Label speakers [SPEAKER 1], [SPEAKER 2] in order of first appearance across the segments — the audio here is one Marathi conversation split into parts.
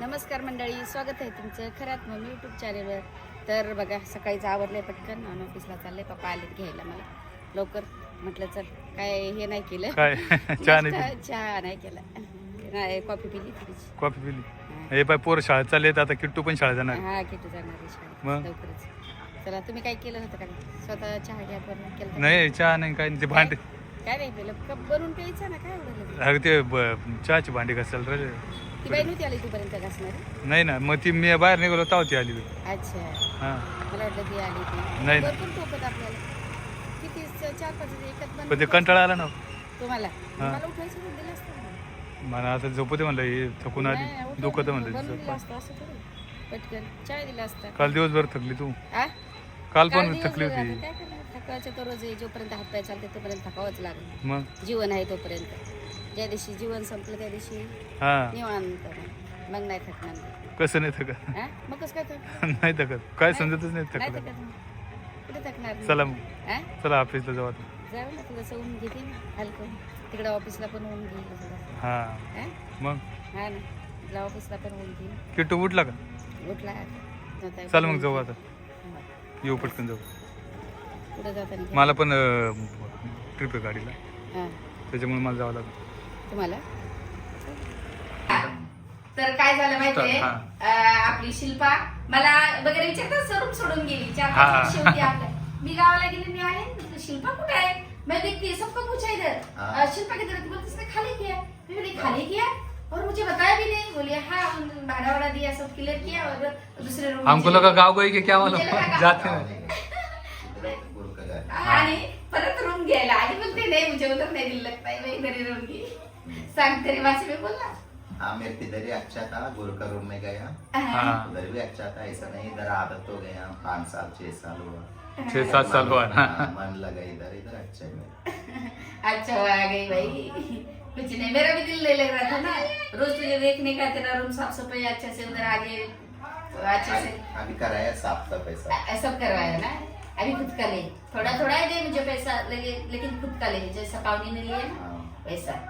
[SPEAKER 1] नमस्कार मंडळी स्वागत आहे तुमचं खऱ्यात मग यूट्यूब चॅनेलवर तर बघा सकाळीच आवरलंय पटकन आणि ऑफिसला चाललंय. पप्पा आलेत घ्यायला मला. लवकर म्हटलं चल काय हे नाही केलं.
[SPEAKER 2] काय? चहा नाही
[SPEAKER 1] चहा नाही केला. नाही कॉफी पिली थोडीशी
[SPEAKER 2] कॉफी पिली. हे. पाय पोरं शाळेत चालले आता किट्टू पण शाळेत जाणार.
[SPEAKER 1] हा किती जाणार आहे शाळेत.
[SPEAKER 2] मग?
[SPEAKER 1] लवकरच. चला तुम्ही काय केलं होतं का? स्वतः चहा घ्या बनवून केलं होतं?
[SPEAKER 2] नाही चहा नाही काय नाही. ते भांडे
[SPEAKER 1] काय? नाही पिलं कप बनवून प्यायचं ना काय एवढं
[SPEAKER 2] अरे ते ब- चहाची भांडी घासायला राहिले.
[SPEAKER 1] ती बाई नव्हती आली तोपर्यंत घासणारी?
[SPEAKER 2] नाही ना मग ती मी बाहेर निघालो तेव्हा ती आली
[SPEAKER 1] अच्छा.
[SPEAKER 2] हा.
[SPEAKER 1] मला वाटलं ती आली ती
[SPEAKER 2] नाही.
[SPEAKER 1] भरपूर टोकत आपल्याला किती च- चार पाच एकच बनवून
[SPEAKER 2] पण ते कंटाळा आला ना.
[SPEAKER 1] तुम्हाला?
[SPEAKER 2] हा.
[SPEAKER 1] मला उठवायचं म्हणून दिलं असतं ना.
[SPEAKER 2] मला आता झोपू दे म्हणलं हे थकून
[SPEAKER 1] नाही,
[SPEAKER 2] आली दुखत
[SPEAKER 1] नाही,
[SPEAKER 2] म्हणलं
[SPEAKER 1] बनवून दिलं
[SPEAKER 2] तिचं.
[SPEAKER 1] असतं असं थोडं पटकन. चाय दिला असता.
[SPEAKER 2] काल दिवसभर थकली तू.
[SPEAKER 1] आ?
[SPEAKER 2] काल
[SPEAKER 1] काल
[SPEAKER 2] पण
[SPEAKER 1] दिवसभर
[SPEAKER 2] थकली
[SPEAKER 1] आता
[SPEAKER 2] होती
[SPEAKER 1] काय करणार? थकवायचं तर रोज आहे. जोपर्यंत हातपाय चालते तोपर्यंत थकावंच लागेल
[SPEAKER 2] मग?
[SPEAKER 1] जीवन आहे तोपर्यंत. ज्या दिवशी जीवन संपलं त्या दिवशी
[SPEAKER 2] हा.
[SPEAKER 1] निवांत. मग नाही थकणार.
[SPEAKER 2] कसं नाही थकत?
[SPEAKER 1] हा? मग कसं काय थक
[SPEAKER 2] नाही थकत. काय समजतच नाही
[SPEAKER 1] नाही
[SPEAKER 2] थकत.
[SPEAKER 1] थकत. मग. कुठे थकणार?
[SPEAKER 2] चला मग.
[SPEAKER 1] हा?
[SPEAKER 2] चला ऑफिसला जाऊ आता.
[SPEAKER 1] जाऊ ना थोडंसं ऊन घेते ना हलकं. तिकडे ऑफिसला पण ऊन घेईल थोडं
[SPEAKER 2] हा.
[SPEAKER 1] हा?
[SPEAKER 2] मग?
[SPEAKER 1] हा ना. तिकडे ऑफिसला पण ऊन घेईल
[SPEAKER 2] किट्टू उठला का?
[SPEAKER 1] उठला आता.
[SPEAKER 2] चल मग जाऊ आता. येऊ पटकन जाऊ.
[SPEAKER 1] कुठं जाताना? घ्या.
[SPEAKER 2] मला पण ट्रिप आहे गाडीला.
[SPEAKER 1] हा.
[SPEAKER 2] त्याच्यामुळे मला जावं लागतं
[SPEAKER 1] तुम्हाला? तर काय झालं माहितीये?
[SPEAKER 2] हा.
[SPEAKER 1] अं, आपली शिल्पा मला वगैरे विचारता सोडून सोडून गेली चार
[SPEAKER 2] हा.
[SPEAKER 1] पाच वर्ष होती आपल्या. मी गावाला गेली मी आहे. म्हटलं, शिल्पा कुठे आहे? मैं देखती सबको पूछा इधर.
[SPEAKER 3] हाँ।
[SPEAKER 1] अं, शिल्पा किधर है? ती बोलती इसने खाली किया. मैं बोली खाली किया? और मुझे बताया भी नहीं। बोली हाँ भाड़ा वाड़ा दिया सब क्लियर किया और दूसरे रूम
[SPEAKER 2] हमको लगा गाँव गई कि क्या मालूम जाते हैं।
[SPEAKER 3] का
[SPEAKER 1] आणि परत रूम घ्यायला. आधी बोलते नाही मुझे उधर नहीं दिल लगता है मैं इधर ही रहूंगी. सांग तेरी भाषा में बोलना
[SPEAKER 3] हाँ मेरे को इधर ही अच्छा था गुरु का रूम में गया.
[SPEAKER 2] हाँ.
[SPEAKER 3] उधर भी अच्छा था ऐसा नहीं इधर आदत हो गया पाँच साल छह साल हुआ.
[SPEAKER 2] छह सात साल हुआ
[SPEAKER 3] हाँ, मन लगा इधर इधर अच्छा है मेरा।
[SPEAKER 1] अच्छा हुआ आ गई भाई. कुछ नहीं मेरा भी दिल नहीं लग रहा था ना. रोज तुझे देखने का तेरा रूम साफ़ सफ़ाई अच्छे से उधर आगे अच्छे से.
[SPEAKER 3] अभी कराया साफ़ सफ़ाई सब
[SPEAKER 1] सब करवाया ना? अभी खुद का ले. थोड़ा थोड़ा ही दे मुझे पैसा लगे लेकिन खुद का ले जैसा पाहुणे ने लिया ना
[SPEAKER 3] हाँ,
[SPEAKER 1] वैसा.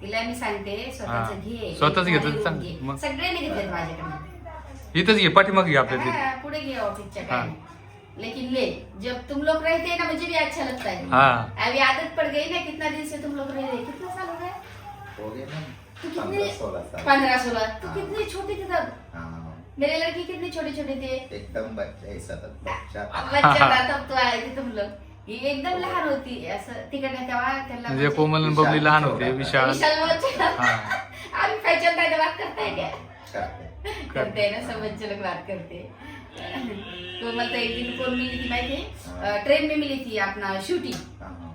[SPEAKER 1] तिला मी सांगते स्वतःच
[SPEAKER 2] हा.
[SPEAKER 1] घे
[SPEAKER 2] स्वतःच
[SPEAKER 1] भारी
[SPEAKER 2] तर चांगलं.
[SPEAKER 1] घे.
[SPEAKER 2] मग?
[SPEAKER 1] सगळ्यांनी घेतले माझ्याकडनं.
[SPEAKER 2] इथंच घे पाठीमाग घे आपल्या तिथे.
[SPEAKER 1] हाँ, पुढे गए ऑफिस
[SPEAKER 2] हाँ.
[SPEAKER 1] लेकिन ले जब तुम लोग रहते हैं ना मुझे भी अच्छा लगता है.
[SPEAKER 2] हाँ.
[SPEAKER 1] अभी आदत पड़ गई ना कितना दिन से तुम लोग रह रहे कितना साल हो गया
[SPEAKER 3] हो गए ना।
[SPEAKER 1] तू कितने
[SPEAKER 3] पंद्रह सोलह साल।
[SPEAKER 1] पंद्रह सोलह? तू
[SPEAKER 3] हाँ।
[SPEAKER 1] कितने छोटे थे तब?
[SPEAKER 3] हाँ,
[SPEAKER 1] मेरे लड़के कितने छोटे छोटे थे?
[SPEAKER 3] एकदम बच्चा ऐसा था। बच्चा
[SPEAKER 1] बच्चा था तब तो आए थे तुम लोग। ही एकदम लहान होती असं तिकडे तेव्हा त्याला
[SPEAKER 2] म्हणजे कोमल आणि बबली लहान होते विशाल.
[SPEAKER 1] विशाल बहुत
[SPEAKER 2] हाँ.
[SPEAKER 1] अभी पहचान था तो बात करता है क्या
[SPEAKER 3] करते.
[SPEAKER 1] ना सब बच्चे लोग बात करते. हैं कोमल तो एक दिन कौन मिली थी मैं ट्रेन में मिली थी अपना शूटी
[SPEAKER 3] हाँ, हाँ,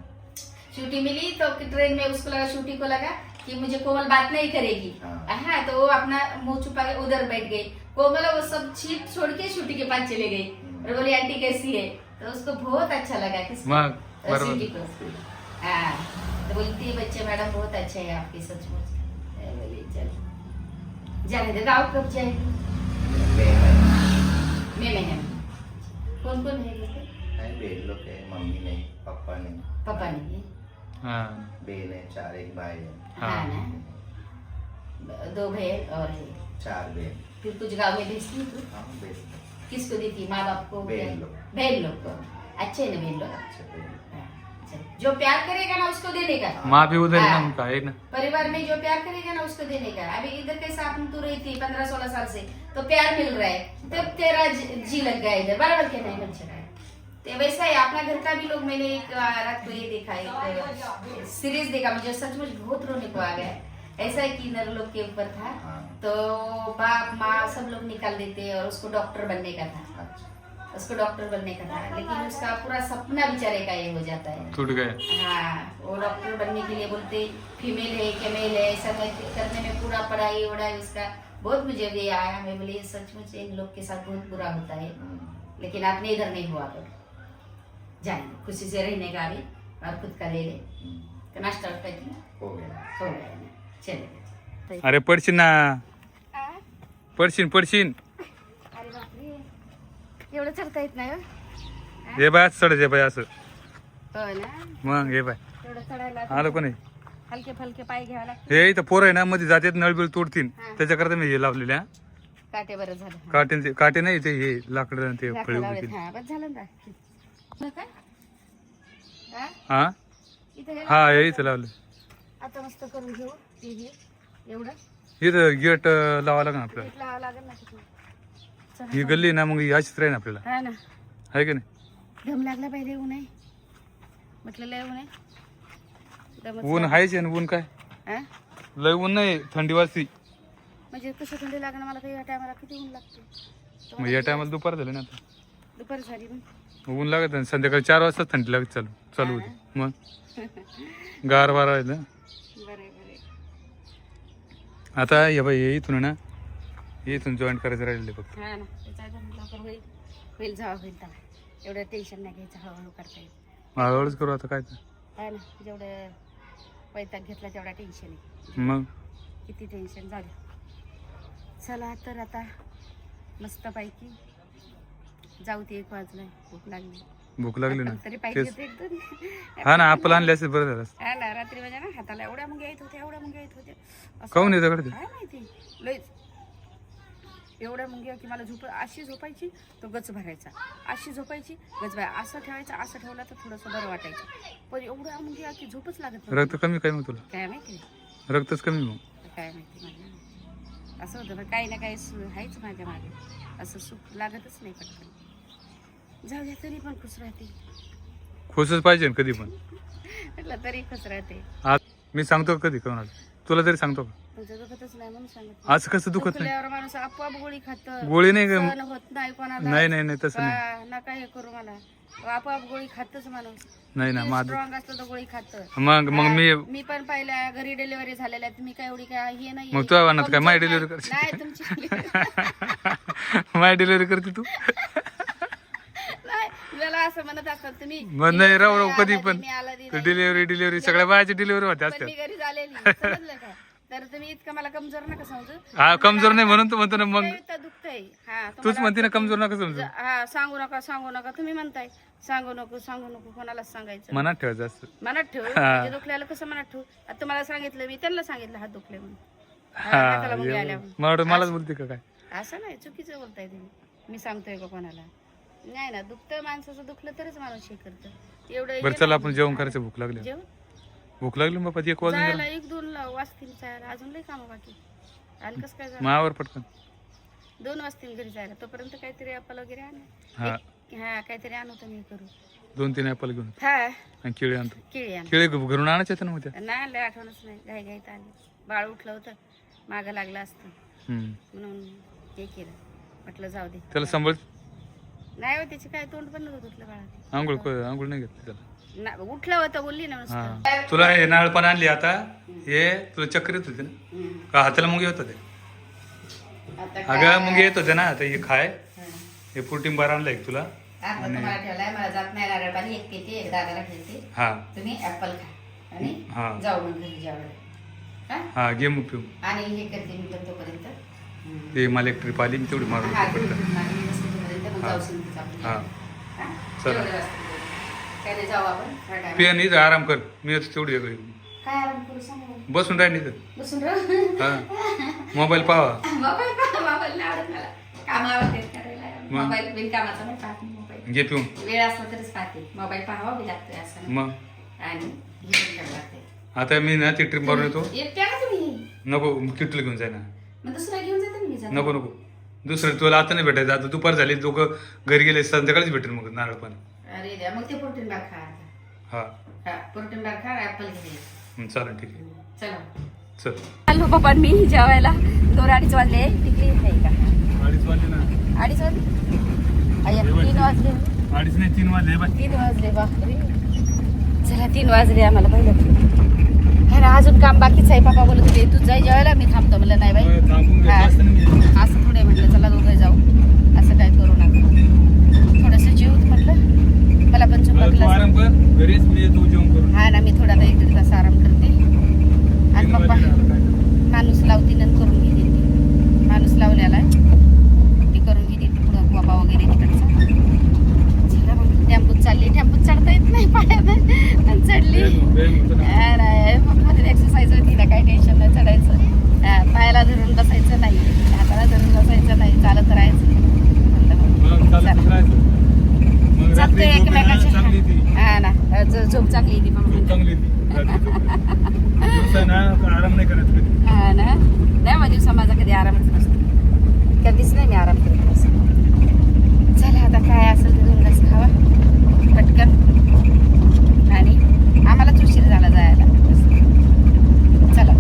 [SPEAKER 1] शूटी मिली तो ट्रेन में उसको लगा शूटी को लगा कि मुझे कोमल बात नहीं करेगी.
[SPEAKER 3] हाँ।
[SPEAKER 1] हाँ तो वो अपना मुँह छुपा के उधर बैठ गई. कोमल वो सब छीट छोड़ के शूटी के पास चले गई. और बोली आंटी कैसी है? तो उसको बहुत अच्छा लगा को हाँ तो बोलती है बच्चे मैडम बहुत अच्छे हैं आपके सचमुच। मैं चल। जाने दे गाँव कब जाएगी?
[SPEAKER 3] है,
[SPEAKER 1] मैं कौन कौन है लोग?
[SPEAKER 3] है, बहन लोग है मम्मी नहीं पापा नहीं।
[SPEAKER 1] पापा नहीं है?
[SPEAKER 2] हा।
[SPEAKER 3] बहन है चार एक भाई है।
[SPEAKER 2] हाँ।
[SPEAKER 1] ना? दो बहन और है।
[SPEAKER 3] चार बहन।
[SPEAKER 1] फिर कुछ गाँव में भेजती हूँ तू?
[SPEAKER 3] हाँ बहन
[SPEAKER 1] किसको दी थी? माँ बाप को?
[SPEAKER 3] बहन लोग।
[SPEAKER 1] बहन लोग को। अच्छे ना बहन लोग?
[SPEAKER 3] अच्छे
[SPEAKER 1] हाँ। जो प्यार करेगा ना उसको देने का।
[SPEAKER 2] माँ भी उधर ना
[SPEAKER 1] हाँ।
[SPEAKER 2] उनका है ना?
[SPEAKER 1] परिवार में जो प्यार करेगा ना उसको देने का। अभी इधर के साथ में तू रही थी पंद्रह सोलह साल से तो प्यार मिल रहा है। तब तेरा जी लग गया इधर। बराबर के नहीं है तो वैसा है अपना घर का भी लोग मैंने एक रात को ये देखा एक सीरीज़ देखा मुझे सचमुच बहुत रोने को आ गया। ऐसा है कि नरलोक के ऊपर था
[SPEAKER 3] हाँ।
[SPEAKER 1] तो बाप माँ सब लोग निकाल देते और उसको डॉक्टर बनने का था।
[SPEAKER 3] अच्छा।
[SPEAKER 1] उसको डॉक्टर बनने का था। लेकिन उसका पूरा सपना बेचारे का ये हो जाता है।
[SPEAKER 2] टूट गए
[SPEAKER 1] हाँ वो डॉक्टर बनने के लिए बोलते फीमेल है कि मेल है ऐसा कर- करने में पूरा पढ़ाई वढ़ाई उसका बहुत मुझे ये आया मैं बोली सचमुच इन लोग के साथ बहुत बुरा होता है।
[SPEAKER 3] हम्म,
[SPEAKER 1] लेकिन आपने इधर नहीं हुआ तो जाए खुशी से रहने का भी और खुद का ले ले।
[SPEAKER 3] हम्म,
[SPEAKER 1] तो नाश्ता
[SPEAKER 3] हो गया।
[SPEAKER 1] हो गया।
[SPEAKER 2] अरे पडशील ना. पडशील पडशील.
[SPEAKER 1] अरे बापरे. एवढं चढता येत नाही हो?
[SPEAKER 2] हे बाय असं चढ हे बाय असं.
[SPEAKER 1] हो ना?
[SPEAKER 2] मग हे बाय. आलं कोणी?
[SPEAKER 1] हलके फलके पाय घ्यावे लागते
[SPEAKER 2] हे इथं पोरं आहे ना मध्ये जातात नळबिळ तोडतील. त्याच्याकरता मी हे लावलेले हा
[SPEAKER 1] काटे बरं झालं.
[SPEAKER 2] काटे ते काटे नाही ते हे लाकड ते फळी
[SPEAKER 1] हा झालं ना. हो काय हा?
[SPEAKER 2] हा?
[SPEAKER 1] इथं हे
[SPEAKER 2] हा हे इथं लावलं.
[SPEAKER 1] आता मस्त करून घेऊ. ते एवढं.
[SPEAKER 2] इथं गेट लावा लागेल आपल्याला.
[SPEAKER 1] पीठ लावावं लागेल ना तिथून. चला.
[SPEAKER 2] ही गल्ली ना मग ही अशीच राहील आपल्याला.
[SPEAKER 1] हा ना.
[SPEAKER 2] आहे का नाही?
[SPEAKER 1] दम लागला पाहिजे येऊ नये म्हटलं लय ऊन आहे. दमच
[SPEAKER 2] ऊन. आहेच आणि ऊन काय?
[SPEAKER 1] हा?
[SPEAKER 2] लय ऊन नाही थंडी वाजती.
[SPEAKER 1] म्हणजे कसं थंडी लागणं मला काही या टायमाला किती ऊन लागते.
[SPEAKER 2] मग या टायमाला दुपार झालं ना आता.
[SPEAKER 1] दुपार झाली
[SPEAKER 2] ऊन लागत संध्याकाळी चार वाजता थंडी लागत चालू चालू होती. मग? गार वारा आहे ना? आता हे बाई हे इथून आहे ना. हे इथून जॉईन करायचं राहिलेलं आहे फक्त.
[SPEAKER 1] हा ना. त्याचा एकदम लवकर होईल. होईल जावा होईल त्याला एवढं टेन्शन नाही घ्यायचं हळूहळू करता येईल.
[SPEAKER 2] हळूहळूच करू आता काय तर.
[SPEAKER 1] हा ना. जेवढं वैताग घेतला तेवढा टेन्शन आहे.
[SPEAKER 2] मग?
[SPEAKER 1] किती टेन्शन झालं. चला तर आता मस्तपैकी जाऊ ते एक वाजलाय. भूक लागली.
[SPEAKER 2] भूक लागली ना. तेच. हा ना आपण आणले असेल बरं झालं.
[SPEAKER 1] हा ना रात्री ना हाताला एवढ्या मुंग्या येत होत्या एवढ्या मुंग्या येत होत्या. असं
[SPEAKER 2] काहून येतं कडे
[SPEAKER 1] काय माहिती? लयच एवढ्या मुंग्या की मला झोप अशी झोपायची तो गच भरायचा. अशी झोपायची गच भरायचा. असं ठेवायचं असं ठेवलं तर थोडंसं बरं वाटायचं. पण एवढ्या मुंग्या की झोपच लागत.
[SPEAKER 2] रक्त कमी काय मग तुला?
[SPEAKER 1] काय माहिती?
[SPEAKER 2] रक्तच कमी मग.
[SPEAKER 1] काय माहिती मला असं होतं पण काही ना काही सु- आहेच माझ्या मागे. असं सुख लागतच नाही पटकन. जाऊ द्या तरी पण खुश राहते.
[SPEAKER 2] खुशच पाहिजे ना कधी पण.
[SPEAKER 1] म्हटलं तरी खुश राहते.
[SPEAKER 2] आज मी सांगतो का कधी कोणाला? तुला तरी सांगतो का?
[SPEAKER 1] तुमचं दुखतच नाही म्हणून सांगत
[SPEAKER 2] आज कसं दुखत नाही?
[SPEAKER 1] दुखल्यावर माणूस आपोआप गोळी खात.
[SPEAKER 2] गोळी नाही का?
[SPEAKER 1] सहन होत नाही कोणाला.
[SPEAKER 2] नाही नाही नाही तसं नाही.
[SPEAKER 1] हा, नका हे करू मला. आपोआप गोळी खातच माणूस.
[SPEAKER 2] नाही ना माझं
[SPEAKER 1] स्ट्रॉंग तर गोळी खात.
[SPEAKER 2] मग मग मी
[SPEAKER 1] मी पण पाहिल्या घरी डिलिव्हरी झालेल्या आहेत. मी काय एवढी काय हे नाही
[SPEAKER 2] मग तुझ्या मनात काय? माय
[SPEAKER 1] नाही.
[SPEAKER 2] करते.
[SPEAKER 1] नाही तुमची delivery
[SPEAKER 2] माय डिलिव्हरी करते तू.
[SPEAKER 1] असं म्हणत असतात तुम्ही
[SPEAKER 2] मग नाही राव राव
[SPEAKER 1] मी
[SPEAKER 2] कधी पण. डिलिव्हरी डिलिव्हरी सगळ्या बायाची डिलिव्हरी होते
[SPEAKER 1] पण
[SPEAKER 2] असतात.
[SPEAKER 1] मी घरी झालेली समजलं का? तर तुम्ही इतकं मला कमजोर नका समजू.
[SPEAKER 2] हा कमजोर नाही म्हणून तू म्हणतो ना मग
[SPEAKER 1] दुखतंय. हा
[SPEAKER 2] तूच
[SPEAKER 1] तुम्हाला
[SPEAKER 2] म्हणते ना कमजोर नका समजू.
[SPEAKER 1] हा सांगू नका सांगू नका तुम्ही म्हणताय. सांगू नको सांगू नको कोणालाच सांगायचं
[SPEAKER 2] मनात ठेवायचं असतं.
[SPEAKER 1] मनात ठेव. म्हणजे दुखल्याला कसं मनात ठेवू? आता तुम्हाला सांगितलं मी त्यांना सांगितलं हात दुखले म्हणून. हा, हाताला मुंग्या आल्या
[SPEAKER 2] एवढं. मला मलाच बोलते का काय?
[SPEAKER 1] असं नाही चुकीचं बोलताय तुम्ही. मी सांगतोय का कोणाला? नाही ना दुखतं माणसाचं दुखलं तरच माणूस हे करतं. एवढं
[SPEAKER 2] बरं चला. आपण जेवण करायचं भूक लागली
[SPEAKER 1] जेवण?
[SPEAKER 2] भूक लागली मग एक वाजून
[SPEAKER 1] जायला
[SPEAKER 2] गेला
[SPEAKER 1] एक दोन ला- वाजतील जायला. अजून लई कामं बाकी आलं कसं काय झालं
[SPEAKER 2] पटकन.
[SPEAKER 1] दोन वाजतील घरी जायला. तोपर्यंत काहीतरी ॲपल वगैरे आण.
[SPEAKER 2] हा.
[SPEAKER 1] हा काहीतरी आणू तर मी करू.
[SPEAKER 2] दोन तीन ॲपल घेऊन.
[SPEAKER 1] हा.
[SPEAKER 2] आणि केळी आणतो.
[SPEAKER 1] केळी आण.
[SPEAKER 2] केळी घरून आणायचे आहेत ना मग त्या?
[SPEAKER 1] नाही लय आठवणच नाही. घाई घाईत आली. बाळ उठलं होतं. मागं लागलं असतं.
[SPEAKER 2] हम्म.
[SPEAKER 1] म्हणून हे केलं. म्हटलं जाऊ दे.
[SPEAKER 2] त्याला सांभाळ
[SPEAKER 1] नाही हो त्याची काय तोंड पण नव्हतं उठलं बाळा
[SPEAKER 2] आंघोळ क- आंघोळ नाही घेतली त्याला
[SPEAKER 1] ना उठलं होतं बोलली ना नुसतं
[SPEAKER 2] हा तुला हे नाळ पण आणली आता हे तुला चक्कर येत होते ना
[SPEAKER 1] हम्म.
[SPEAKER 2] का हाताला मुंगे होत होते
[SPEAKER 1] आता
[SPEAKER 2] अगं मुंगे येत होते ना आता हे खाय हे प्रोटीन बार आणलं एक तुला
[SPEAKER 1] आता तुम्हाला ठेवलाय मला जात नाही नारळ पाणी एक पिते एक दादाला ठेवते
[SPEAKER 2] हा
[SPEAKER 1] तुम्ही ऍपल खा आणि
[SPEAKER 2] हा.
[SPEAKER 1] जाऊ मग घरी जेवायला हा?
[SPEAKER 2] हा घे मग पिऊ
[SPEAKER 1] आणि हे करते मी पण तोपर्यंत हम्म.
[SPEAKER 2] ते मला एक ट्रिप आली मी तेवढी मारून
[SPEAKER 1] हा,
[SPEAKER 2] येतो
[SPEAKER 1] आणि मी तोपर्यंत मग
[SPEAKER 2] हा. हा? चला.
[SPEAKER 1] जाऊ आपण थोड्या time.
[SPEAKER 2] पिया नाही आराम कर. मी येतो तेवढी
[SPEAKER 1] काय आराम करू सांगा मला.
[SPEAKER 2] बसून राह नाही
[SPEAKER 1] बसून राहू.
[SPEAKER 2] हा. मोबाईल पाहा.
[SPEAKER 1] मोबाईल पहा, मोबाईल नाही आवडत मला. काम आवडते करायला.
[SPEAKER 2] मग?
[SPEAKER 1] मोबाईल नाही पाहत मी मोबाईल.
[SPEAKER 2] घे पिऊन.
[SPEAKER 1] वेळ असला तरीच पाहते. मोबाईल पाहावा बी लागतोय असं.
[SPEAKER 2] मग?
[SPEAKER 1] आणि करावं
[SPEAKER 2] आता मी ना ती ट्रिप मारून येतो.
[SPEAKER 1] एकट्या का तुम्ही.
[SPEAKER 2] नको किटलं घेऊन जाय ना.
[SPEAKER 1] मग दुसरा घेऊन जाते ना मी जाते.
[SPEAKER 2] नको नको. दुसरं तुला आता नाही भेटायचं आता दुपार झाली दोघं घरी गेले संध्याकाळीच भेटेल मग नारळ पण.
[SPEAKER 1] अरे द्या मग ते प्रोटीन बार खा आता.
[SPEAKER 2] हा.
[SPEAKER 1] हा प्रोटीन बार खा ऍपल घे.
[SPEAKER 2] हं, चालेल ठीक आहे.
[SPEAKER 1] चला.
[SPEAKER 2] चल.
[SPEAKER 1] हॅलो पप्पा मी जेवायला. दोन अडीच वाजले. तिकडे आहे का?
[SPEAKER 2] अडीच वाजले ना.
[SPEAKER 1] अडीच वाजले? अय्या, तीन वाजले.
[SPEAKER 2] अडीच नाही तीन वाजले बाय
[SPEAKER 1] तीन वाजले बापरे. चला तीन वाजले आम्हाला पहिलं. अरे अजून काम बाकीच आहे. पापा बोलत होते तू जाई जेवायला. मी थांबतो. म्हणलं नाही बाई. असं थोडे म्हटलं चला दोघं जाऊ. असं काय करू नका. थोडस जीव म्हटलं. मला पण चुका
[SPEAKER 2] तू आराम कर. घरीच मी येतो जेवण करून.
[SPEAKER 1] हा ना मी थोडा एक दीड तास आराम करते. आणि पप्पा? माणूस लावती नंतर करून घेते. माणूस लावलेला आहे. चालली. टेम्पोत चढता येत नाही पाण्यात चढली.
[SPEAKER 2] मध्ये
[SPEAKER 1] एक्सरसाइज होती ना काही टेन्शन नाही चढायचं. पायाला धरून बसायचं नाही हाताला धरून बसायचं नाही चालत राहायचं.
[SPEAKER 2] चालतंय. एकमेकाची
[SPEAKER 1] हा ना झोप चांगली ती पण
[SPEAKER 2] चांगली आराम
[SPEAKER 1] हा ना. नाही माझ्या दिवसा माझा कधी आरामच नसतो. कधीच नाही मी आराम करत चला आता काय असेल ते दोन खावा. पटकन. आणि आम्हालाच उशीर झाला जायला. चला.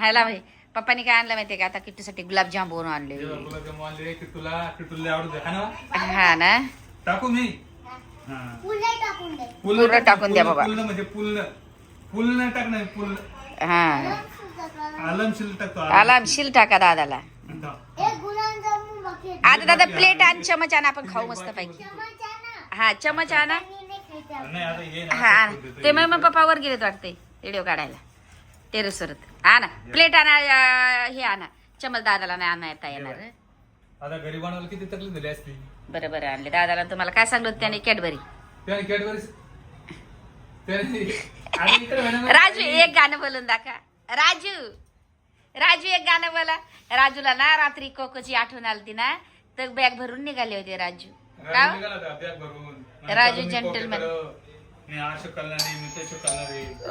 [SPEAKER 1] ह्याला पप्पानी काय आणलं माहितीये का? आता किट्टूसाठी गुलाबजाम बनवून आणले. हा ना?
[SPEAKER 2] टाकू मी? हा.
[SPEAKER 1] पूर्ण टाकून द्या बाबा.
[SPEAKER 2] म्हणजे टाकणार
[SPEAKER 1] हा.
[SPEAKER 2] आलम शिल टाकतो.
[SPEAKER 1] आलाम शिल टाका दादाला. आता दादा प्लेट आणि चमच आण आपण खाऊ मस्त पैकी. हा चमच आणा. हा आण. ते मग मग पप्पा वर गेलेत वाटते व्हिडिओ काढायला. टेरेस वरत आणा. प्लेट आणा हे आणा. चमच दादाला नाही आणा येता येणार.
[SPEAKER 2] आता घरी बनवायला किती तकलीफ झाली असती.
[SPEAKER 1] बरं बरं आणले. दादाला तुम्हाला काय सांगलं होतं? त्याने कॅडबरी.
[SPEAKER 2] त्याने कॅडबरी?
[SPEAKER 1] राजू एक गाणं बोलून दाखवा. राजू. राजू एक गाणं बोला. राजूला ना रात्री कोकोची आठवण आलती ना तर बॅग भरून निघाले होते राजू.
[SPEAKER 2] राजू आहे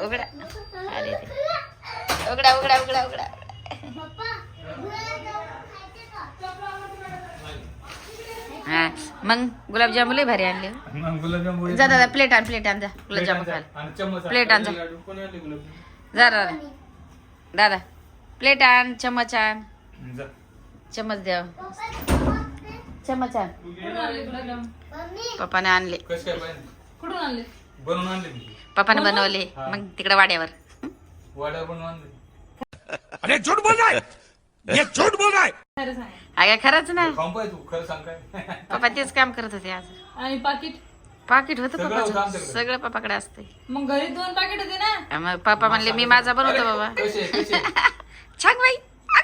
[SPEAKER 1] उघडा. उघडा उघडा उघडा उघडा. हा मग गुलाबजामुन लय भारी आणले.
[SPEAKER 2] गुलाबजाम
[SPEAKER 1] जा दादा प्लेट आण प्लेट आण जा. गुलाबजामुन
[SPEAKER 2] प्लेट
[SPEAKER 1] खायला. प्लेट आण. जा.
[SPEAKER 2] गुलाबजाम?
[SPEAKER 1] दादा दादा प्लेट आण चमच आण. चमच द्या. चमच. पप्पाने आणले.
[SPEAKER 2] कसं काय पाहिजे?
[SPEAKER 4] कुठून आणले?
[SPEAKER 2] बनवून आणले मी.
[SPEAKER 1] पप्पाने बनवले. मग तिकडे वाड्यावर.
[SPEAKER 2] वाड्यावर बनवून आणले.
[SPEAKER 4] खरं सांग.
[SPEAKER 1] अगं खरंच ना.
[SPEAKER 2] खाऊन पाहिजे तू खरं सांग काय?
[SPEAKER 1] पप्पा तेच काम करत होते आज.
[SPEAKER 4] आणि पाकिट?
[SPEAKER 1] पाकिट होतं
[SPEAKER 2] सगळं
[SPEAKER 1] पप्पाचं. पप्पाकडे असते
[SPEAKER 4] मग घरी दोन पाकिट होते ना?
[SPEAKER 1] मग पप्पा म्हणले मी माझा बनवतो बाबा.
[SPEAKER 2] कसे कसे?
[SPEAKER 1] छान बाई.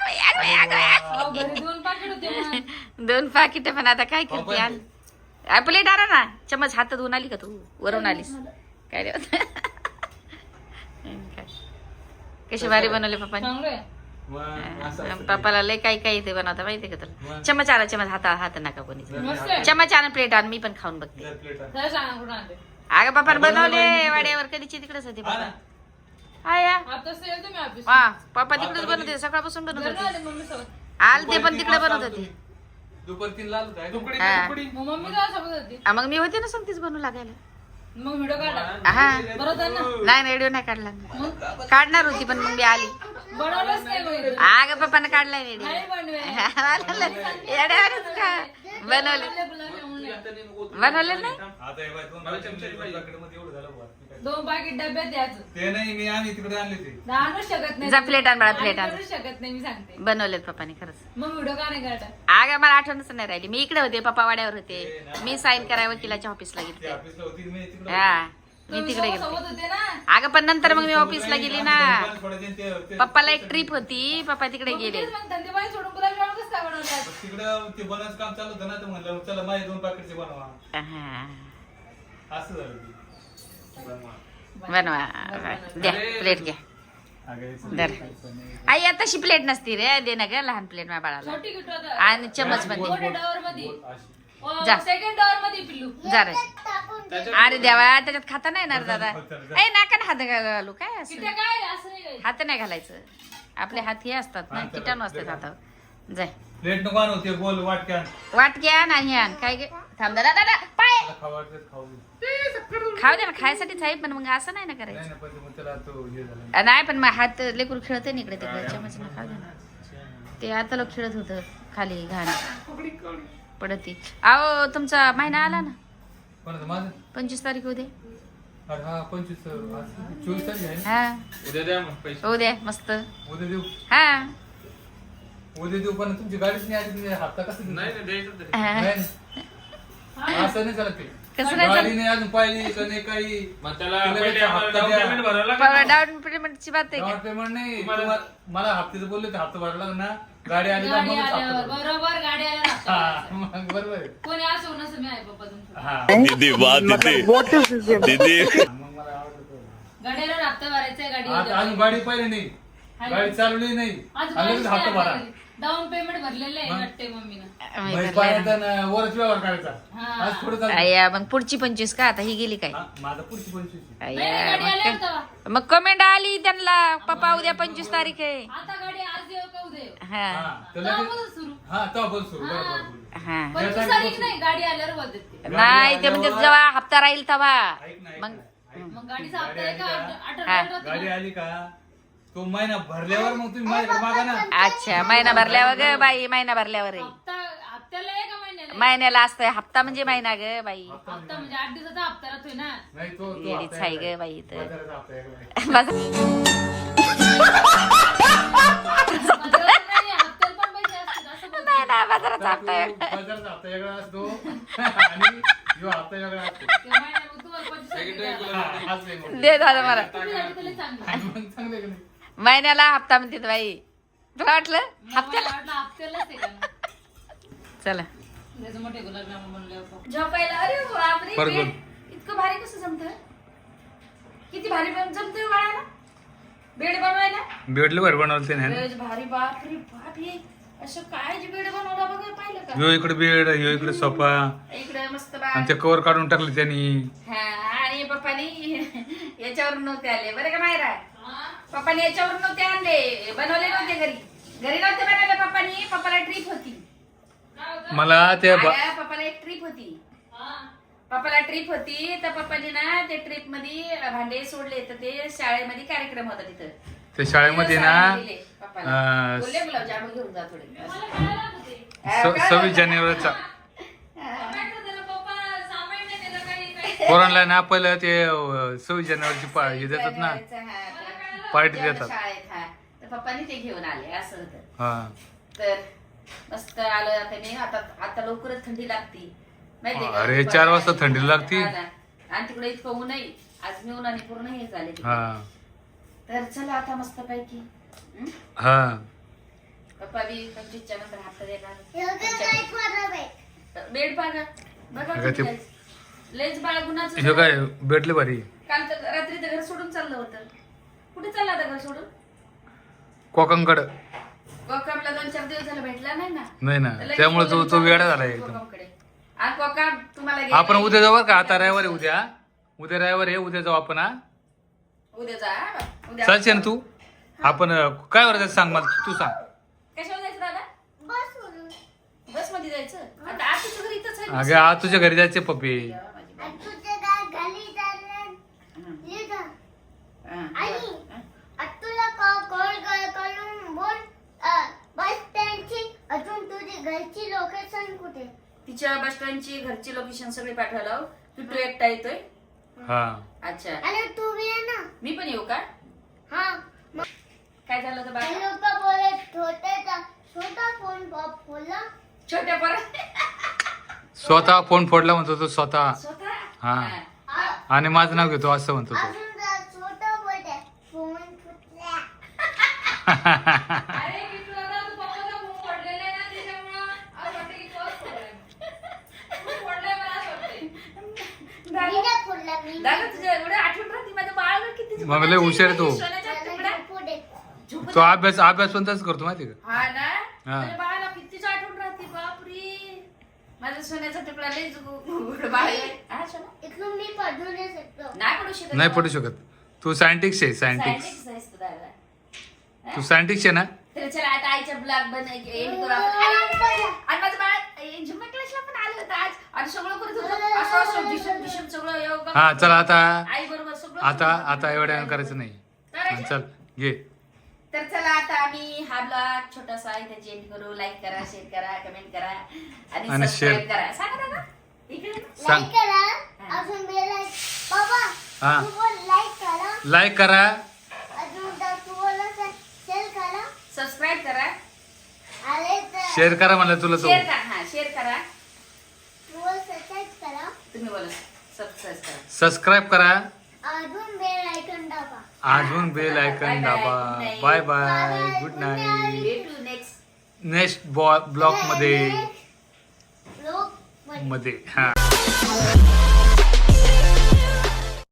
[SPEAKER 4] दोन पाकिट होते मग.
[SPEAKER 1] दोन पाकिट पण आता काय करते आण आ, प्लेट आणा ना. चमच हात धुवून आली का तू? वरून आलीस. काय रे. कशी भारी बनवले पप्पाने. पप्पाला लय काही काही ते बनवता माहिती का तुला? चमच आणा चमच हाता हात नका कोणी. चमच आणा प्लेट आण. मी पण खाऊन बघते. अगं पप्पाने
[SPEAKER 2] बनवलं.
[SPEAKER 1] वाड्यावर. कधीची? तिकडेच होते पप्पा.
[SPEAKER 2] ना.
[SPEAKER 1] हा या
[SPEAKER 4] आता येईल तुम्ही ऑफिस
[SPEAKER 1] वा पप्पा तिकडेच बनवते
[SPEAKER 2] कधी?
[SPEAKER 1] सकाळपासून बनवत
[SPEAKER 4] घरी
[SPEAKER 1] होते.
[SPEAKER 4] आले मम्मी सोबत.
[SPEAKER 1] आलते
[SPEAKER 2] दुपारी
[SPEAKER 1] पण तिकडे बनवत होते.
[SPEAKER 2] दुपारी तीन
[SPEAKER 1] हा.
[SPEAKER 4] मग मम्मी काय सोबत होती?
[SPEAKER 1] हा, मग मी होते ना सांगतेच बनवू लागायला.
[SPEAKER 4] मग व्हिडिओ काढला
[SPEAKER 1] हा
[SPEAKER 4] बरोबर ना?
[SPEAKER 1] नाही. रेडिओ नाही काढला काढणार होती पण मग मी आली.
[SPEAKER 4] बनवलंच नाही मग.
[SPEAKER 1] पप्पाने काढलाय रेडिओ
[SPEAKER 4] नाही बनवे
[SPEAKER 1] येड्यावरच का? बनवले. बनवले नाही?
[SPEAKER 2] आता हे बाई, दोन चमचे पाकिटमध्ये एवढं झालं बुवा. ठीक आहे.
[SPEAKER 4] दोन पाकिट डब्यात द्यायचं
[SPEAKER 2] ते नाही मी आम्ही तिकडे आणले ते.
[SPEAKER 4] आणूच शकत नाही
[SPEAKER 1] जा आण बाळा, प्लेट आण.
[SPEAKER 4] शकत नाही मी सांगते.
[SPEAKER 1] बनवलेत पप्पाने खरंच.
[SPEAKER 4] मग व्हिडिओ का नाही काढला
[SPEAKER 1] अगं मला आठवणच नाही राहिली. मी इकडे होते पप्पा वाड्यावर होते. मी साईन कराय वकिलाच्या ऑफिसला
[SPEAKER 2] ते
[SPEAKER 1] गेले
[SPEAKER 2] ऑफिसला होती मी तिकडे
[SPEAKER 1] हा. मी तिकडे गेले
[SPEAKER 4] होते ना?
[SPEAKER 1] अगं पण नंतर मग मी ऑफिसला गेली ना. पप्पाला एक ट्रिप होती. पप्पा तिकडे गेले.
[SPEAKER 4] तेच मग धंदेबाई सोडून गुलाबजाम कसं काय बनवतात?
[SPEAKER 2] तिकडं ते बनायचं काम चालू होतं ना तर म्हणलं चला माझे दोन पाकिटचे बनवा.
[SPEAKER 1] हा. द्या प्लेट घ्या.
[SPEAKER 2] हे
[SPEAKER 1] दर आई आता तशी प्लेट नसती रे. दे ना ग लहान प्लेट माझ्या बाळाला. आणि चमच मध्ये
[SPEAKER 4] मोठ्या डोअरमध्ये
[SPEAKER 2] अशी.
[SPEAKER 1] जा. जा रे. अरे देवा त्याच्यात खाता नाही येणार दादा. ए नाका ना हात घालू काय असं. हात नाही घालायचं. आपले हात हे असतात ना
[SPEAKER 2] हा,
[SPEAKER 1] किटाणू असतात. हातावर जाय.
[SPEAKER 2] प्लेट नको आणू वाटक्यान
[SPEAKER 1] वाटके आण. हे काय गे थांब दादा दादा पाय!
[SPEAKER 2] खाऊ
[SPEAKER 1] दे. ना खायसाठीच आहे पण मग असं नाही ना
[SPEAKER 2] नाही
[SPEAKER 1] करायचं नाही पण मग हात लेकरू खेळते ना इकडे तिकडे. चमच ना खाऊ दे ना. ते आता लोक खेळत होतं खाली घाण. पडती. अहो तुमचा महिना आला ना.
[SPEAKER 2] कोणाचं? माझं?
[SPEAKER 1] पंचवीस तारीख उद्या.
[SPEAKER 2] अरे हा पंचवीस आज चोवीस तारीख आहे ना?
[SPEAKER 1] हा.
[SPEAKER 2] उद्या द्या मग पैसे.
[SPEAKER 1] उद्या मस्त.
[SPEAKER 2] उद्या देऊ.
[SPEAKER 1] हा.
[SPEAKER 2] उद्या देऊ पण तुमची गाडीच नाही आली हप्ता कसं नाही
[SPEAKER 1] हा.
[SPEAKER 2] असं नाही चालत ते.
[SPEAKER 1] कसं नाही
[SPEAKER 2] गाडी नाही अजून पाहिली का नाही काही?
[SPEAKER 5] मग त्याला
[SPEAKER 2] तुला
[SPEAKER 5] पहिले
[SPEAKER 2] त्याचा
[SPEAKER 5] आम्हाला
[SPEAKER 2] हप्ता
[SPEAKER 5] डाऊन
[SPEAKER 2] द्या.
[SPEAKER 5] पेमेंट भरावं लागेल ना.
[SPEAKER 1] डाऊन पेमेंटची बात आहे
[SPEAKER 2] डाऊन पेमेंट नाही. तुम्हाला- मला हप्त्याचं बोलले ते हप्ता भरायला लागला ना. गाडी आली का
[SPEAKER 4] गाडी
[SPEAKER 2] मगच हप्ता
[SPEAKER 4] आल्यावर
[SPEAKER 2] भरायला.
[SPEAKER 4] बरोबर गाडी आल्यावर
[SPEAKER 2] हा. मग बरोबर आहे.
[SPEAKER 4] कोणी असो नसं मी आहे पप्पा तुमचं
[SPEAKER 2] हा.
[SPEAKER 6] दीदी वाह दीदी. दीदी.
[SPEAKER 2] मग मला आवडतं तो.
[SPEAKER 4] गाडी आल्यावर गाडी
[SPEAKER 2] आता अजून गाडी पाहिली नाही.
[SPEAKER 4] हाय.
[SPEAKER 2] गाडी चालवली नाही.
[SPEAKER 4] अजून
[SPEAKER 2] लगेच भरा.
[SPEAKER 4] आपल्याकडे. डाऊन पेमेंट भरलेलं आहे? वाटते मम्मीनं.
[SPEAKER 1] मी
[SPEAKER 2] म्हैस
[SPEAKER 1] भरलंय
[SPEAKER 2] पाण्याचा न वरच व्यवहार करायचा.
[SPEAKER 4] हा.
[SPEAKER 2] आज पुढे चालू.
[SPEAKER 1] अय्या मग पुढची पंचवीस का? आता ही गेली काय?
[SPEAKER 2] हा, माझा पुढची पंचवीस
[SPEAKER 4] नाही,
[SPEAKER 1] अय्या
[SPEAKER 4] गाडी
[SPEAKER 1] मग काय? कमेंट आली त्यांना. पप्पा उद्या पंचवीस तारीख आहे.
[SPEAKER 4] आता गाडी आज येऊ का उद्या येऊ
[SPEAKER 1] हा.
[SPEAKER 2] हा तर
[SPEAKER 4] तेव्हा
[SPEAKER 2] लगेच
[SPEAKER 4] बोलू सुरू.
[SPEAKER 2] हा तेव्हा बोल सुरू बरोबर
[SPEAKER 4] हा.
[SPEAKER 2] बोल.
[SPEAKER 1] हा.
[SPEAKER 4] पंचवीस तारीख नाही गाडी आल्यावर बोलते ते.
[SPEAKER 1] नाही ते म्हणजे जेव्हा हप्ता राहील तेव्हा.
[SPEAKER 2] ऐक ना, ऐक
[SPEAKER 1] मग
[SPEAKER 2] ना, ऐक ना.
[SPEAKER 4] मग गाडीचा हप्ता आहे का?
[SPEAKER 2] गाडी आली का? तो महिना भरल्यावर मग तुम्ही माझ्याकडे मागा ना
[SPEAKER 1] अच्छा महिना भरल्यावर ग बाई महिना भरल्यावर आहे
[SPEAKER 4] हप्ता हप्त्याला आहे का महिन्याला?
[SPEAKER 1] महिन्याला असतंय हप्ता म्हणजे महिना ग बाई
[SPEAKER 4] हप्ता म्हणजे आठ दिवसाचा हप्ता राहतोय ना
[SPEAKER 2] नाही तो तो
[SPEAKER 1] येडीच
[SPEAKER 2] हप्ता
[SPEAKER 1] आहे ग बाई तर
[SPEAKER 2] बाजाराचा हप्ता आहे.
[SPEAKER 1] बस
[SPEAKER 4] बाजारात नाही, हप्त्याला पण पैसे असतात असं बोलते.
[SPEAKER 1] नाही ना बाजाराचा हप्ता
[SPEAKER 2] तो
[SPEAKER 1] आहे.
[SPEAKER 2] बाजाराचा हप्ता वेगळा असतो आणि ह्यो हप्ता वेगळा असतो
[SPEAKER 4] ते महिन्याला तुम्हाला पंचवीस तारीख द्यावं.
[SPEAKER 2] हा, हाच नाही मग.
[SPEAKER 1] दे दादा मला
[SPEAKER 4] तुम्ही झाली त्याला चांगलं.
[SPEAKER 2] आणि मग चांगलं आहे का नाही?
[SPEAKER 1] महिन्याला हप्ता म्हणते बाई. तुला वाटलं? हप्त्याला. चला. झोपायला अरे बापरे
[SPEAKER 2] परत बोल.
[SPEAKER 1] बेड इतकं भारी कसं जमत? किती भारी बन- जमतंय बाळाला. बेड बनवायला.
[SPEAKER 2] भेटलं बरं बनवलं ते नाही
[SPEAKER 1] लयच भारी बापरे बाप हे. असं काय जे बेड बनवला बघा पाहिलं का?
[SPEAKER 2] ह्यो इकडे बेड ह्यो इकडे सोफा.
[SPEAKER 1] इकडे मस्त
[SPEAKER 2] आणि ते कवर काढून टाकले त्यांनी.
[SPEAKER 1] हा आणि पप्पानी याच्यावर नव्हते आले. बरं का मायरा? पप्पानी याच्यावर नव्हते आणले. बनवले नव्हते घरी. घरी नव्हते बनवले पप्पानी. पप्पाला ट्रिप होती.
[SPEAKER 2] मला ते ब-
[SPEAKER 1] अगं, पप्पाला एक ट्रिप होती. पप्पाला ट्रिप होती तर पप्पानी ना ते ट्रिपमध्ये भांडे सोडले तर ते शाळेमध्ये कार्यक्रम होता तिथं.
[SPEAKER 2] ते शाळेमध्ये ना
[SPEAKER 1] सामान दिले पप्पाला.
[SPEAKER 2] अं,
[SPEAKER 1] बोलले गुलाबजामुन घेऊन जा थोडे
[SPEAKER 4] मला कळालं होते.
[SPEAKER 2] स-
[SPEAKER 1] काय
[SPEAKER 2] सव्वीस? जानेवारीचा. पोरांना ना पहिलं ते अं, सव्वीस जानेवारीची पा- हे देतात ना.
[SPEAKER 1] जानेवारीचं, हा,
[SPEAKER 2] पार्टी देतात.
[SPEAKER 1] शाळेत हा. तर पप्पानी ते घेऊन आले असं होतं.
[SPEAKER 2] हा.
[SPEAKER 1] तर मस्त आलं आता मी. आता आता लवकरच थंडी लागती. माहितीये का?
[SPEAKER 2] अरे, चार वाजता थंडी लागती.
[SPEAKER 1] हा ना. आणि तिकडे इतकं ऊन नाही आज मी उन्हाने पूर्ण हे झाले तिकडे.
[SPEAKER 2] हा.
[SPEAKER 1] तर चला आता मस्त पैकी हं? पप्पा बी पंचवीसच्या नंतर हप्ता देणार. बेड पागा बघा
[SPEAKER 2] ते-.
[SPEAKER 1] लयच बाळ गुणाचं
[SPEAKER 2] हे काय भेटले भारी?
[SPEAKER 1] काल तर रात्री तर घर सोडून चाललं होतं. कुठे चालला होता घर सोडून?
[SPEAKER 2] कोकणकड.
[SPEAKER 1] कोकमला दोन चार दिवस झाला भेटला नाही ना?
[SPEAKER 2] नाही ना.
[SPEAKER 1] तर लगेच
[SPEAKER 2] त्यामुळे तो तो वेडा झाला एकदम.
[SPEAKER 1] कोकमकडे. आणि कोकम तुम्हाला घ्यायला
[SPEAKER 2] आपण. उद्या जाऊ बरं का? आता रविवार आहे उद्या. उद्या रविवार आहे उद्या जाऊ आपण हा?
[SPEAKER 1] उद्या जा हा? बा. उद्या
[SPEAKER 2] चालશે ना तू? आपण अं, काय वरचं सांग मला तू सांग.
[SPEAKER 1] कशावर जायचं दादा? बसमध्ये जायचं? आता आरतीचं घर इथंच आहे ना.
[SPEAKER 2] अगं आज तुझ्या घरी जायचे पप्पी.
[SPEAKER 1] हा. हा.
[SPEAKER 5] तुला कॉल करून बोल बस स्टँडची अजून तुझी घरची लोकेशन कुठे?
[SPEAKER 1] तिच्या बस स्टँडची घरची लोकेशन सगळी पाठवायला लाव. तू तू एकटा येतोय?
[SPEAKER 2] हा.
[SPEAKER 1] अच्छा.
[SPEAKER 5] आणि तू बी आहे ना.
[SPEAKER 1] मी पण येऊ का?
[SPEAKER 5] हा.
[SPEAKER 1] काय झालं होतं बाळा?
[SPEAKER 5] लोक बोलत छोट्याचा छोटा फोन बोलला.
[SPEAKER 1] छोट्या परत
[SPEAKER 2] स्वतः फोन फोडला म्हणतो तो स्वतः.
[SPEAKER 1] स्वतः?
[SPEAKER 2] हा. आणि माझं नाव घेतो असं म्हणतो तो.
[SPEAKER 5] अजून जरा छोटा बोलते फोन फुटला
[SPEAKER 4] अरे मी तुला आता तू पप्पाचा फोन फोडलेला आहे ना त्याच्यामुळं असं वाटतं की तोच फोडलाय. तू फोडलाय मला असं वाटतंय.
[SPEAKER 1] दादा
[SPEAKER 5] मी नाही फुटला मी
[SPEAKER 1] दादा तुझ्या एवढं आठवण राहते माझं बाळ गं किती
[SPEAKER 2] मग लय हुशार आहे तो.
[SPEAKER 1] सोन्याचा तुकडा.
[SPEAKER 2] तो अभ्यास अभ्यास पण तसं करतो माहिती का?
[SPEAKER 1] हा ना?
[SPEAKER 2] हा.
[SPEAKER 1] माझ्या बाळाला कितीच आठवण राहते बापरे. माझा सोन्याचा तुकडा लय गुड बाळ आहे. हा, सोना?
[SPEAKER 5] इथून मी पडू नाही शकतो
[SPEAKER 1] नाही पडू शकत
[SPEAKER 2] नाही पडू शकत. तू सायंटिस्ट आहे सायंटिस्ट
[SPEAKER 1] Scientist आहेस तू दादा.
[SPEAKER 2] तू सायंटिस्ट आहे ना?
[SPEAKER 1] तर चला आता आईच्या ब्लॉग बन एंड करू आपण. आणि- माझं बाळ झुम्मा क्लासला पण आलं होतं आज. आणि सगळं करत होतं. असं असं दिसून दिसून सगळं योगा
[SPEAKER 2] हा चला आता.
[SPEAKER 1] आई बरोबर सगळं
[SPEAKER 2] आता आता एवढ्या करायचं नाही. हा,
[SPEAKER 1] करायचं?
[SPEAKER 2] चल घे.
[SPEAKER 1] तर चला आता आम्ही हा ब्लॉग छोटासा इथे चेंज करू. लाईक करा शेअर करा कमेंट करा. आणि
[SPEAKER 2] आणि
[SPEAKER 1] सबस्क्राईब
[SPEAKER 2] share.
[SPEAKER 1] करा. सांगा दादा. इकडे
[SPEAKER 2] सांग.
[SPEAKER 5] लाईक करा. अजून बेल बाबा
[SPEAKER 2] हा.
[SPEAKER 5] तू बोल लाईक करा.
[SPEAKER 2] लाईक करा
[SPEAKER 5] अजून जर तू बोला शेअर करा
[SPEAKER 1] सबस्क्राईब करा.
[SPEAKER 2] शेअर करा म्हणलं तुला तो.
[SPEAKER 1] शेअर करा हा शेअर करा.
[SPEAKER 5] सबस्क्राईब करा.
[SPEAKER 1] तुम्ही बोला सबस्क्राईब करा.
[SPEAKER 2] सबस्क्राईब करा.
[SPEAKER 5] अजून बेल आयकॉन दाबा.
[SPEAKER 2] अजून बेल आयकन दाबा. बाय बाय गुड नाईट
[SPEAKER 1] भेटू नेक्स्ट
[SPEAKER 2] नेक्स्ट
[SPEAKER 5] ब्लॉगमध्ये.
[SPEAKER 2] मध्ये हा.